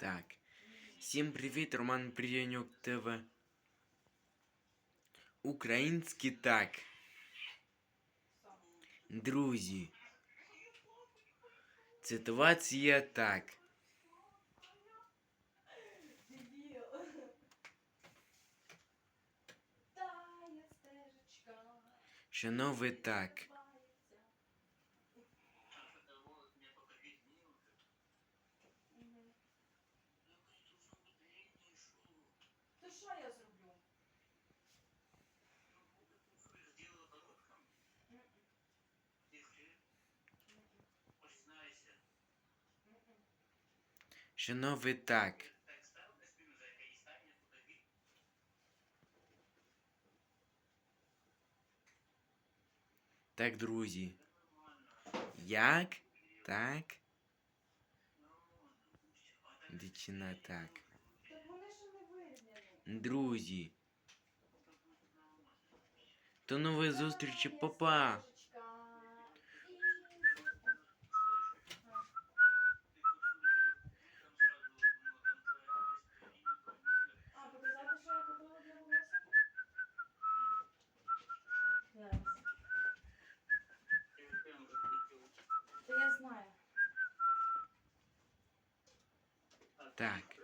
Так. Всім привіт, Роман Приянюк ТВ. Український так. Друзі. Ситуація так. Тає так. Шанове так. Так, друзі. Як? Так. Дичина так. Друзі. До нової зустрічі, папа. Так.